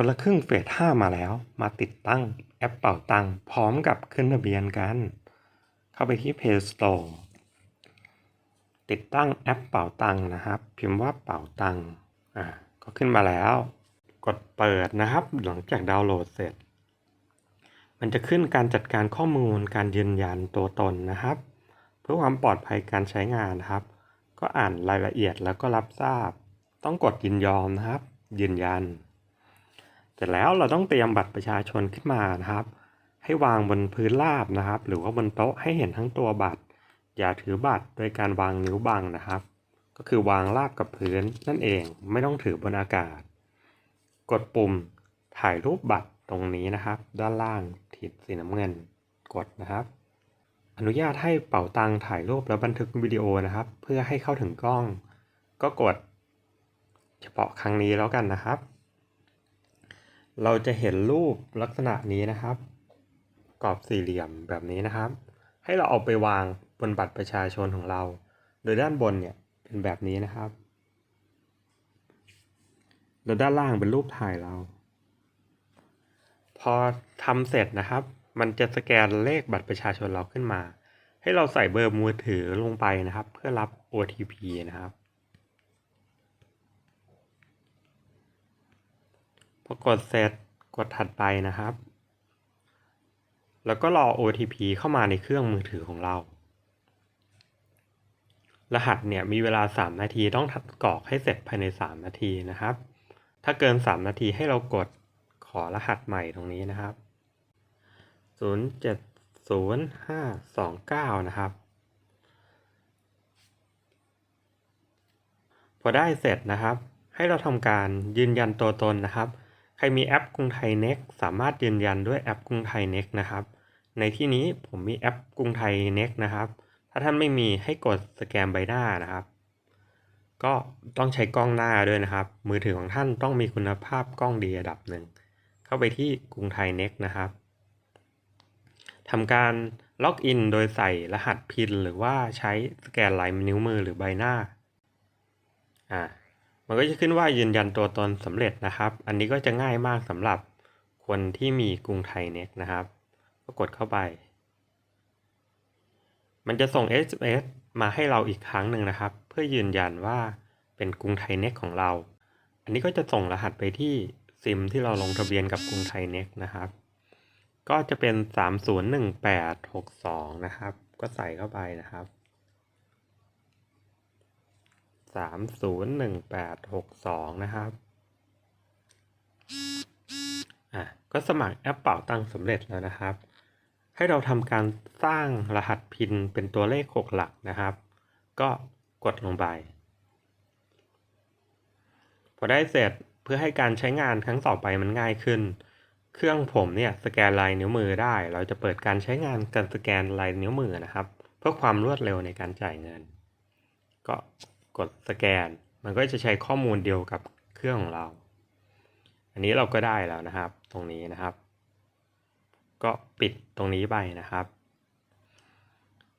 คนละครึ่งเฟสห้ามาแล้ว มาติดตั้งแอปเป่าตังพร้อมกับขึ้นทะเบียนกัน เข้าไปที่ Play Store ติดตั้งแอปเป่าตังนะครับ พิมพ์ว่าเป่าตังอ่าก็ขึ้นมาแล้ว กดเปิดนะครับ หลังจากดาวน์โหลดเสร็จ มันจะขึ้นการจัดการข้อมูลการยืนยันตัวตนนะครับ เพื่อความปลอดภัยการใช้งานนะครับ ก็อ่านรายละเอียดแล้วก็รับทราบ ต้องกดยินยอมนะครับ ยืนยัน เสร็จแล้วเราต้องเตรียมบัตรประชาชนขึ้นมานะครับ ให้วางบนพื้นราบนะครับ หรือว่าบนโต๊ะให้เห็นทั้งตัวบัตร อย่าถือบัตรโดยการวางนิ้วบังนะครับ ก็คือวางราบกับพื้นนั่นเองไม่ต้องถือบนอากาศ กดปุ่มถ่ายรูปบัตรตรงนี้นะครับ ด้านล่างขีดสีน้ำเงินกดนะครับ อนุญาตให้เป่าตังถ่ายรูปแล้วบันทึกวิดีโอนะครับ เพื่อให้เข้าถึงกล้อง ก็กด เฉพาะครั้งนี้แล้วกันนะครับ เราจะเห็นรูปลักษณะนี้นะครับ กรอบสี่เหลี่ยมแบบนี้นะครับ ให้เราเอาไปวางบนบัตรประชาชนของเรา โดยด้านบนเนี่ยเป็นแบบนี้นะครับ แล้วด้านล่างเป็นรูปถ่ายเรา พอทำเสร็จนะครับ มันจะสแกนเลขบัตรประชาชนเราขึ้นมา ให้เราใส่เบอร์มือถือลงไปนะครับ เพื่อรับ OTP นะครับ พอกดเสร็จกดถัดไปนะครับ แล้วก็รอ OTP เข้ามาในเครื่องมือถือของเรา รหัสเนี่ยมีเวลา 3 นาทีต้องถัดกรอกให้เสร็จภายใน 3 นาทีนะครับ ถ้าเกิน 3 นาทีให้เรากดขอรหัสใหม่ตรงนี้นะครับ 070529 นะครับ พอได้เสร็จนะครับ ให้เราทำการยืนยันตัวตนนะครับ ใครมีแอปกรุงไทยเน็กสามารถยืนยันด้วยแอปกรุงไทยเน็กนะครับ ในที่นี้ผมมีแอปกรุงไทยเน็กนะครับ ถ้าท่านไม่มีให้กดสแกนใบหน้านะครับ ก็ต้องใช้กล้องหน้าด้วยนะครับ มือถือของท่านต้องมีคุณภาพกล้องดีระดับหนึ่ง เข้าไปที่กรุงไทยเน็กนะครับทำการล็อกอินโดยใส่รหัสพินหรือว่าใช้สแกนลายนิ้วมือหรือใบหน้าอ่า มันก็จะขึ้นว่ายืนยันตัวตนสำเร็จนะครับ อันนี้ก็จะง่ายมากสำหรับคนที่มีกรุงไทยเน็กนะครับ ก็กดเข้าไป มันจะส่ง SMS มาให้เราอีกครั้งหนึ่งนะครับ เพื่อยืนยันว่าเป็นกรุงไทยเน็กของเรา อันนี้ก็จะส่งรหัสไปที่ซิมที่เราลงทะเบียนกับกรุงไทยเน็กนะครับ ก็จะเป็น 301862 นะครับ ก็ใส่เข้าไปนะครับ 301862นะครับอะก็สมัครแอปเป่าตังสำเร็จแล้วนะครับ ให้เราทำการสร้างรหัสพินเป็นตัวเลข6หลักนะครับ ก็กดลงไป พอได้เสร็จเพื่อให้การใช้งานครั้งต่อไปมันง่ายขึ้น เครื่องผมเนี่ยสแกนลายนิ้วมือได้ เราจะเปิดการใช้งานการสแกนลายนิ้วมือนะครับ เพื่อความรวดเร็วในการจ่ายเงิน ก็ กดสแกน มันก็จะใช้ข้อมูลเดียวกับเครื่องของเรา อันนี้เราก็ได้แล้วนะครับ ตรงนี้นะครับ ก็ปิดตรงนี้ไปนะครับ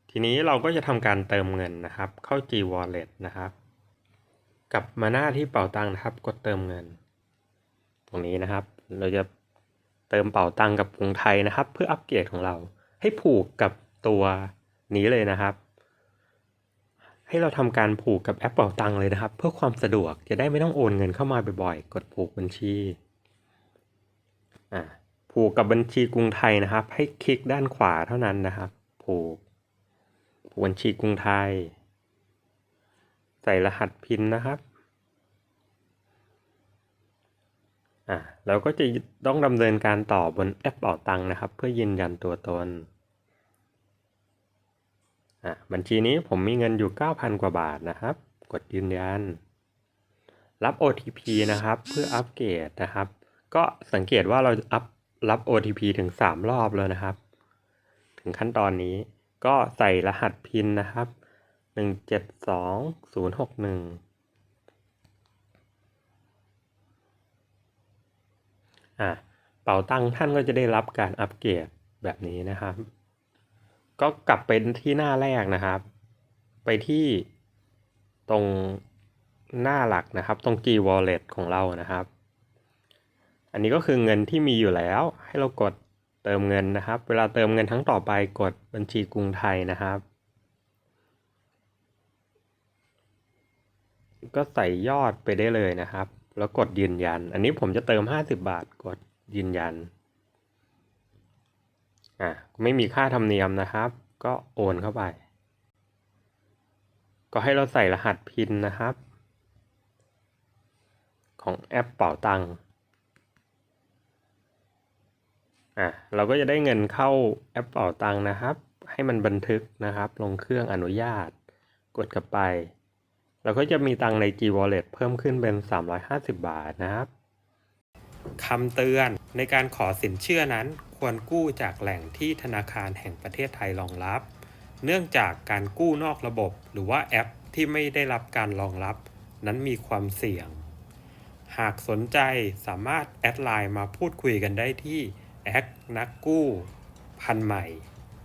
ทีนี้เราก็จะทำการเติมเงินนะครับ เข้า G Wallet นะครับกลับมาหน้าที่เป๋าตังค์นะครับ กดเติมเงิน ตรงนี้นะครับ เราจะเติมเป๋าตังค์กับกรุงไทยนะครับ เพื่ออัปเกรดของเราให้ผูกกับตัวนี้เลยนะครับ ให้เราทำการผูกกับแอปเป๋าตังค์เลยนะครับ เพื่อความสะดวกจะได้ไม่ต้องโอนเงินเข้ามาบ่อยๆ กดผูกบัญชีอ่าผูกกับบัญชีกรุงไทยนะครับ ให้คลิกด้านขวาเท่านั้นนะครับ ผูก ผูกบัญชีกรุงไทย ใส่รหัสพินนะครับอ่าเราก็จะต้องดำเนินการต่อบนแอปเป่าตังค์นะครับ เพื่อยืนยันตัวตน อ่าบัญชีนี้ผมมีเงินอยู่ 9,000 กว่าบาทนะครับ กดยืนยัน รับ OTP นะครับ เพื่ออัปเกรดนะครับ ก็สังเกตว่าเราอัพรับ OTP ถึง 3 รอบแล้วนะครับ ถึงขั้นตอนนี้ก็ใส่รหัสพินนะครับ 172061อ่าเป๋าตังท่านก็จะได้รับการอัปเกรดแบบนี้นะครับ ก็กลับไปที่หน้าแรกนะครับ ไปที่ตรงหน้าหลักนะครับ ตรง G Wallet ของเรานะครับ อันนี้ก็คือเงินที่มีอยู่แล้ว ให้เรากดเติมเงินนะครับ เวลาเติมเงินครั้งต่อไปกดบัญชีกรุงไทยนะครับ ก็ใส่ยอดไปได้เลยนะครับ แล้วกดยืนยัน อันนี้ผมจะเติม 50 บาทกดยืนยัน อะไม่มีค่าธรรมเนียมนะครับ ก็โอนเข้าไป ก็ให้เราใส่รหัสพินนะครับ ของแอปเป๋าตังค์อะเราก็จะได้เงินเข้าแอปเป๋าตังค์นะครับ ให้มันบันทึกนะครับ ลงเครื่องอนุญาต กดกลับไป เราก็จะมีตังค์ใน G Wallet เพิ่มขึ้นเป็น 350 บาทนะครับคำเตือนในการขอสินเชื่อนั้น ควรกู้จากแหล่งที่ธนาคารแห่งประเทศไทยรองรับ เนื่องจากการกู้นอกระบบ หรือว่าแอปที่ไม่ได้รับการรองรับ นั้นมีความเสี่ยง หากสนใจสามารถแอดไลน์มาพูดคุยกันได้ที่แอคนักกู้ พันใหม่